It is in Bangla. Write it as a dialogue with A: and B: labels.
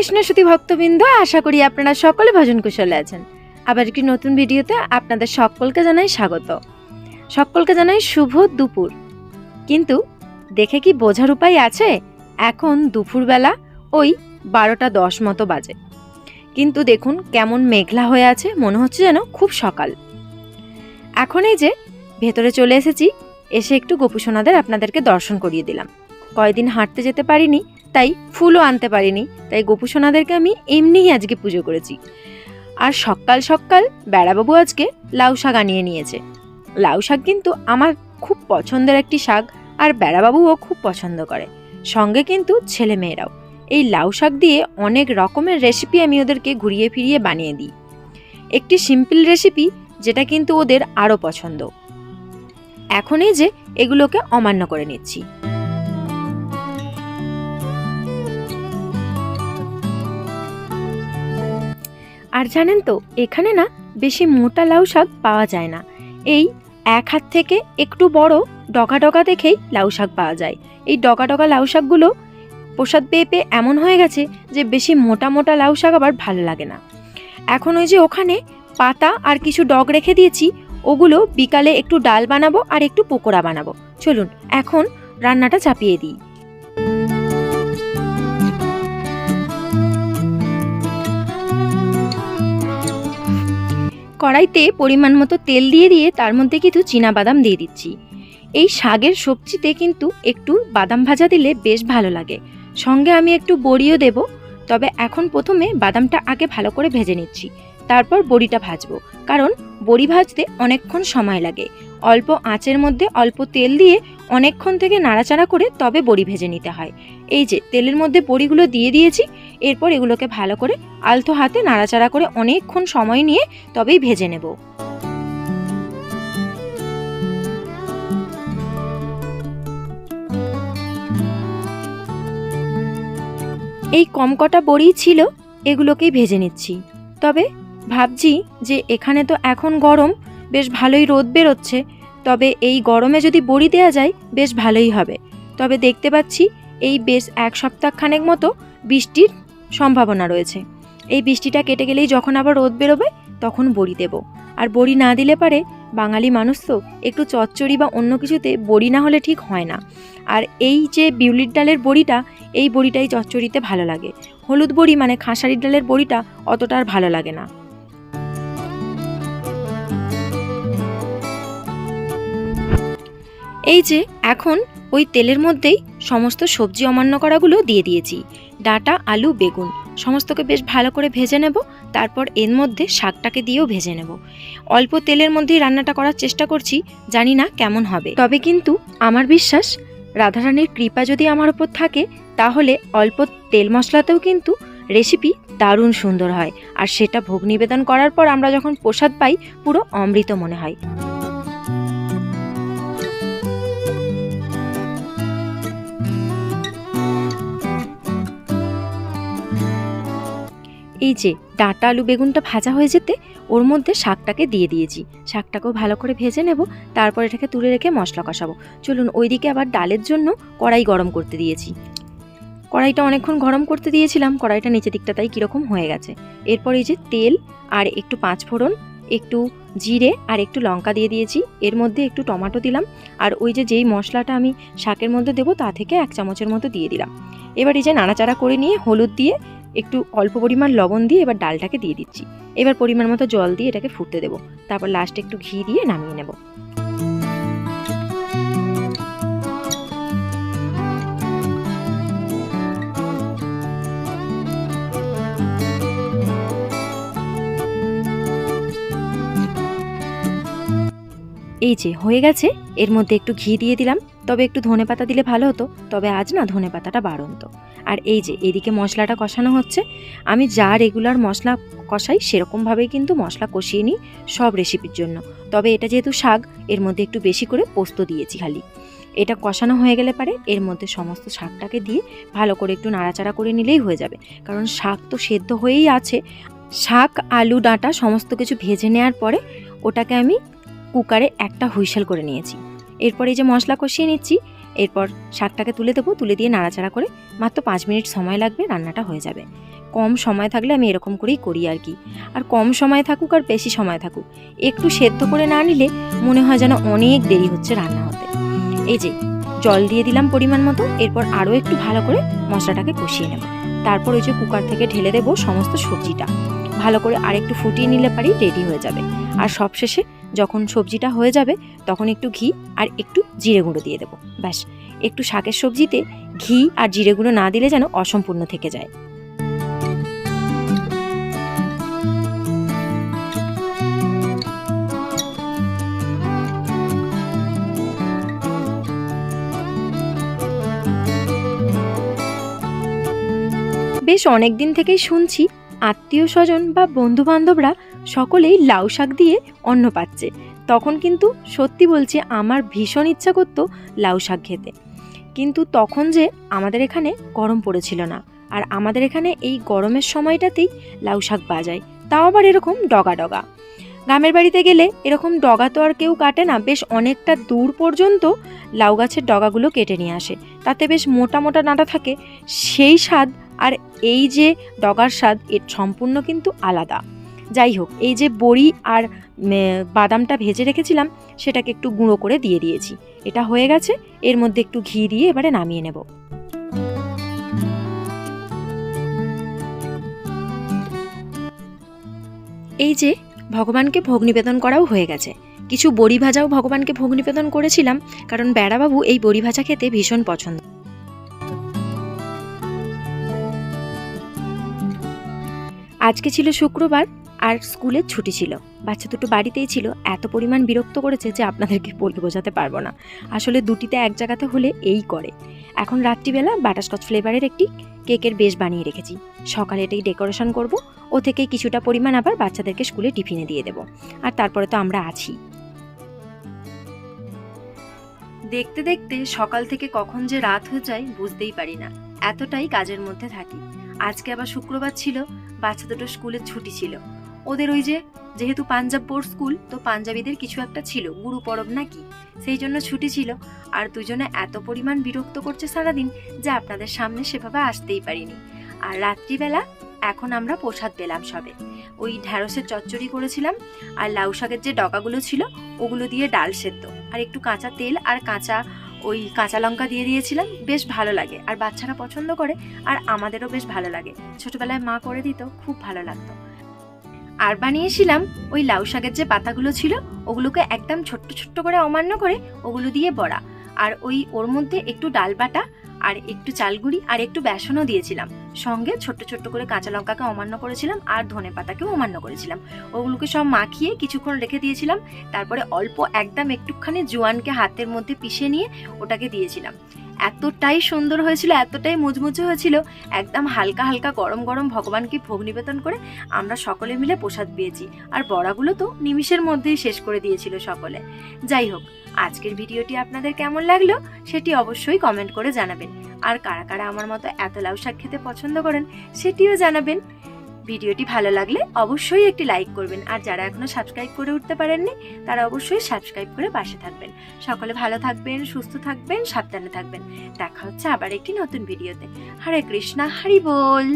A: কৃষ্ণ সুতি ভক্তবৃন্দ, আশা করি আপনারা সকলে ভজন কুশলে আছেন। আবার একটি নতুন ভিডিওতে আপনাদের সকলকে জানাই স্বাগত। সকলকে জানাই শুভ দুপুর। কিন্তু দেখে কি বোঝার উপায় আছে? এখন দুপুরবেলা, ওই বারোটা দশ মতো বাজে। কিন্তু দেখুন কেমন মেঘলা হয়ে আছে, মনে হচ্ছে যেন খুব সকাল। এখন এই যে ভেতরে চলে এসেছি, এসে একটু গোপুসোনাদের আপনাদেরকে দর্শন করিয়ে দিলাম। কয়দিন হাঁটতে যেতে পারিনি তাই ফুলও আনতে পারিনি। তাই গোপুসোনাদেরকে আমি এমনিই আজকে পুজো করেছি। আর সকাল সকাল বেড়াবাবু আজকে লাউ শাক আনিয়ে নিয়েছে। লাউ শাক কিন্তু আমার খুব পছন্দের একটি শাক আর বেড়াবাবুও খুব পছন্দ করে। সঙ্গে কিন্তু ছেলে মেয়েরাও। এই লাউ শাক দিয়ে অনেক রকমের রেসিপি আমি ওদেরকে ঘুরিয়ে ফিরিয়ে বানিয়ে দিই। একটি সিম্পল রেসিপি যেটা কিন্তু ওদের আরও পছন্দ। এখনই যে এগুলোকে অমান্য করে নিচ্ছি। আর জানেন তো, এখানে না বেশি মোটা লাউ শাক পাওয়া যায় না। এই এক হাত থেকে একটু বড় ডগা ডগা দেখেই লাউ শাক পাওয়া যায়। এই ডগা ডগা লাউ শাকগুলো প্রসাদ পেয়ে পেয়ে এমন হয়ে গেছে যে বেশি মোটা মোটা লাউ শাক আবার ভালো লাগে না। এখন ওই যে ওখানে পাতা আর কিছু ডগ রেখে দিয়েছি, ওগুলো বিকালে একটু ডাল বানাবো আর একটু পকোড়া বানাবো। চলুন, এখন রান্নাটা চাপিয়ে দিই। কড়াইতে পরিমাণ মতো তেল দিয়ে দিয়ে তার মধ্যে কিছু বাদাম দিয়ে দিচ্ছি। এই শাকের সবজিতে কিন্তু একটু বাদাম ভাজা দিলে বেশ ভালো লাগে। সঙ্গে আমি একটু বড়িও দেব, তবে এখন প্রথমে বাদামটা আগে ভালো করে ভেজে নিচ্ছি। তারপর বড়িটা ভাজবো, কারণ বড়ি ভাজতে অনেকক্ষণ সময় লাগে। অল্প আঁচের মধ্যে অল্প তেল দিয়ে অনেকক্ষণ থেকে নাড়াচাড়া করে তবে বড়ি ভেজে নিতে হয়। এই যে, তেলের মধ্যে বড়িগুলো দিয়ে দিয়েছি এরপর এগুলোকে ভালো করে আলতো হাতে নাড়াচাড়া করে অনেকক্ষণ সময় নিয়ে তবেই ভেজে নেব। এই কম কটা বড়ি ছিল, এগুলোকেই ভেজে নিচ্ছি। তবে ভাবছি যে এখানে তো এখন গরম, বেশ ভালোই রোদ বেরোচ্ছে। তবে এই গরমে যদি বড়ি দেওয়া যায়, বেশ ভালোই হবে। তবে দেখতে পাচ্ছি এই বেশ এক সপ্তাহ খানেক মতো বৃষ্টির সম্ভাবনা রয়েছে। এই বৃষ্টিটা কেটে গেলেই যখন আবার রোদ বেরোবে, তখন বড়ি দেব। আর বড়ি না দিলে পারে বাঙালি মানুষ তো একটু চচ্চড়ি বা অন্য কিছুতে বড়ি না হলে ঠিক হয় না। আর এই যে বিউলির ডালের বড়িটা, এই বড়িটাই চচ্চড়িতে ভালো লাগে। হলুদ বড়ি মানে খাঁসারির ডালের বড়িটা অতটা আর ভালো লাগে না। এই যে এখন ওই তেলের মধ্যেই সমস্ত সবজি অমান্য করাগুলো দিয়ে দিয়েছি। ডাটা, আলু, বেগুন। সমস্তকে বেশ ভালো করে ভেজে নেব। তারপর এর মধ্যে শাকটাকে দিয়েও ভেজে নেব। অল্প তেলের মধ্যেই রান্নাটা করার চেষ্টা করছি, জানি না কেমন হবে। তবে কিন্তু আমার বিশ্বাস, রাধারানীর কৃপা যদি আমার ওপর থাকে, তাহলে অল্প তেল মশলাতেও কিন্তু রেসিপি দারুণ সুন্দর হয়। আর সেটা ভোগ নিবেদন করার পর আমরা যখন প্রসাদ পাই, পুরো অমৃত মনে হয়। এই যে, ডাঁটা আলু বেগুনটা ভাজা হয়ে যেতে, ওর মধ্যে শাকটাকে দিয়ে দিয়েছি। শাকটাকেও ভালো করে ভেজে নেব, তারপর এটাকে তুলে রেখে মশলা কষাবো। চলুন, ওইদিকে আবার ডালের জন্য কড়াই গরম করতে দিয়েছি। কড়াইটা অনেকক্ষণ গরম করতে দিয়েছিলাম, কড়াইটা নিচের দিকটা তাই কীরকম হয়ে গেছে। এরপর এই যে তেল আর একটু পাঁচ ফোড়ন, একটু জিরে আর একটু লঙ্কা দিয়ে দিয়েছি। এর মধ্যে একটু টমেটো দিলাম আর ওই যে যেই মশলাটা আমি শাকের মধ্যে দেবো তা থেকে এক চামচের মতো দিয়ে দিলাম। এবার এই যে নাড়াচাড়া করে নিয়ে হলুদ দিয়ে একটু অল্প পরিমাণ লবণ দিয়ে এবার ডালটাকে দিয়ে দিচ্ছি। এবার পরিমাণ মতো জল দিয়ে এটাকে ফুটতে দেবো। তারপর লাস্টে একটু ঘি দিয়ে নামিয়ে নেব। এই যে, হয়ে গেছে। এর মধ্যে একটু ঘি দিয়ে দিলাম। তবে একটু ধনে পাতা দিলে ভালো হতো, তবে আজ না ধনে পাতাটা বাড়ন্ত। আর এই যে, এদিকে মশলাটা কষানো হচ্ছে, আমি যা রেগুলার মশলা কষাই সেরকমভাবেই কিন্তু মশলা কষিয়ে নিই সব রেসিপির জন্য। তবে এটা যেহেতু শাক, এর মধ্যে একটু বেশি করে পোস্ত দিয়েছি খালি। এটা কষানো হয়ে গেলে পারে, এর মধ্যে সমস্ত শাকটাকে দিয়ে ভালো করে একটু নাড়াচাড়া করে নিলেই হয়ে যাবে। কারণ শাক তো সেদ্ধ হয়েই আছে। শাক, আলু, ডাঁটা, সমস্ত কিছু ভেজে নেওয়ার পরে ওটাকে আমি কুকারে একটা হুইসেল করে নিয়েছি। এরপর এই যে মশলা কষিয়ে নিচ্ছি, এরপর শাকটাকে তুলে দেবো, তুলে দিয়ে নাড়াচাড়া করে মাত্র পাঁচ মিনিট সময় লাগবে, রান্নাটা হয়ে যাবে। কম সময় থাকলে আমি এরকম করেই করি আর কি। আর কম সময় থাকুক আর বেশি সময় থাকুক, একটু সেদ্ধ করে না নিলে মনে হয় যেন অনেক দেরি হচ্ছে রান্না হতে। এই যে জল দিয়ে দিলাম পরিমাণ মতো, এরপর আরও একটু ভালো করে মশলাটাকে কষিয়ে নেব। তারপর ওই যে কুকার থেকে ঢেলে দেবো সমস্ত সবজিটা। ভালো করে আরেকটু ফুটিয়ে নিলে পারি, রেডি হয়ে যাবে। আর সবশেষে যখন সবজিটা হয়ে যাবে তখন একটু ঘি আর একটু জিরে গুঁড়ো দিয়ে দেবো। ব্যাস, একটু শাকের সবজিতে ঘি আর জিরে গুঁড়ো না দিলে যেন অসম্পূর্ণ থেকে যায়। বেশ অনেক দিন থেকেই শুনছি আত্মীয় স্বজন বা বন্ধু বান্ধবরা সকলেই লাউ শাক দিয়ে অন্ন পাচ্ছে। তখন কিন্তু সত্যি বলছি আমার ভীষণ ইচ্ছা করতো লাউ শাক খেতে। কিন্তু তখন যে আমাদের এখানে গরম পড়েছিল না। আর আমাদের এখানে এই গরমের সময়টাতেই লাউ শাক বাজায় তাও আবার এরকম ডগা ডগা। গ্রামের বাড়িতে গেলে এরকম ডগা তো আর কেউ কাটে না। বেশ অনেকটা দূর পর্যন্ত লাউ গাছের ডগাগুলো কেটে নিয়ে আসে। তাতে বেশ মোটা মোটা ডাঁটা থাকে। সেই স্বাদ আর এই যে ডগার স্বাদ, এর সম্পূর্ণ কিন্তু আলাদা। যাই হোক, এই যে বড়ি আর বাদামটা ভেজে রেখেছিলাম, সেটাকে একটু গুঁড়ো করে দিয়ে দিয়েছি। এটা হয়ে গেছে, এর মধ্যে একটু ঘি দিয়ে এবারে নামিয়ে নেব। এই যে, ভগবানকে ভোগ নিবেদন করাও হয়ে গেছে। কিছু বড়ি ভাজাও ভগবানকে ভোগ নিবেদন করেছিলাম, কারণ বেড়াবাবু এই বড়ি ভাজা খেতে ভীষণ পছন্দ। আজকে ছিল শুক্রবার আর স্কুলের ছুটি ছিল। বাচ্চা দুটো বাড়িতেই ছিল। এত পরিমাণ বিরক্ত করেছে যে আপনাদেরকে বলে বোঝাতে পারব না। আসলে দুটিতে এক জায়গাতে হলে এই করে। এখন রাত্রিবেলা বাটারস্কচ ফ্লেভারের একটি কেকের বেশ বানিয়ে রেখেছি। সকালে এটাই ডেকোরেশন করব। ও থেকেই কিছুটা পরিমাণ আবার বাচ্চাদেরকে স্কুলে টিফিনে দিয়ে দেবো। আর তারপরে তো আমরা আছি। দেখতে দেখতে সকাল থেকে কখন যে রাত হয়ে যায় বুঝতেই পারি না। এতটাই কাজের মধ্যে থাকি। আজকে আবার শুক্রবার ছিল। বাচ্চা দুটো স্কুলের ছুটি ছিল। ওদের ওই যে, যেহেতু পাঞ্জাব বোর্ড স্কুল তো পাঞ্জাবিদের কিছু একটা ছিল, গুরু পরব নাকি? সেই জন্য ছুটি ছিল। আর দুজনে এত পরিমাণ বিরক্ত করছে সারাদিন যে আপনাদের সামনে সেভাবে আসতেই পারিনি। আর রাত্রিবেলা এখন আমরা প্রসাদ পেলাম সবে। ওই ঢ্যাঁড়সের চচ্চড়ি করেছিলাম, আর লাউ শাকের যে ডগাগুলো ছিল, ওগুলো দিয়ে ডাল সেদ্ধ। আর একটু কাঁচা তেল আর কাঁচা ওই কাঁচা লঙ্কা দিয়ে দিয়েছিলাম, বেশ ভালো লাগে। আর বাচ্চারা পছন্দ করে, আর আমাদেরও বেশ ভালো লাগে। ছোটবেলায় মা করে দিত, খুব ভালো লাগতো। আর বানিয়েছিলাম ওই লাউ শাকের যে পাতাগুলো ছিল, ওগুলোকে একদম ছোট্ট ছোট্ট করে অমান্য করে ওগুলো দিয়ে বড়া। আর ওই ওর মধ্যে একটু ডাল বাটা আর একটু চালগুড়ি আর একটু বেসনও দিয়েছিলাম। সঙ্গে ছোট্ট ছোট্ট করে কাঁচা লঙ্কাকে অমান্য করেছিলাম আর ধনে পাতাকেও অমান্য করেছিলাম। ওগুলোকে সব মাখিয়ে কিছুক্ষণ রেখে দিয়েছিলাম। তারপরে অল্প একদম একটুখানি জোয়ানকে হাতের মধ্যে পিষে নিয়ে ওটাকে দিয়েছিলাম। এতটাই সুন্দর হয়েছিল, এতটাই মুচমুচে হয়েছিল, একদম হালকা হালকা গরম গরম ভগবানকে ভোগ নিবেদন করে আমরা সকলে মিলে প্রসাদ পেয়েছি। আর বড়াগুলো তো নিমিষের মধ্যেই শেষ করে দিয়েছিল সকলে। যাই হোক, আজকের ভিডিওটি আপনাদের কেমন লাগল সেটি অবশ্যই কমেন্ট করে জানাবেন। আর কারা কারা আমার মতো এত লাউ শাক খেতে পছন্দ করেন সেটিও জানাবেন। ভিডিওটি ভালো লাগলে অবশ্যই একটি লাইক করবেন। আর যারা এখনও সাবস্ক্রাইব করে উঠতে পারেননি, তারা অবশ্যই সাবস্ক্রাইব করে পাশে থাকবেন। সকলে ভালো থাকবেন, সুস্থ থাকবেন, সাবধানে থাকবেন। দেখা হচ্ছে আবার একটি নতুন ভিডিওতে। হরে কৃষ্ণা, হরি বল!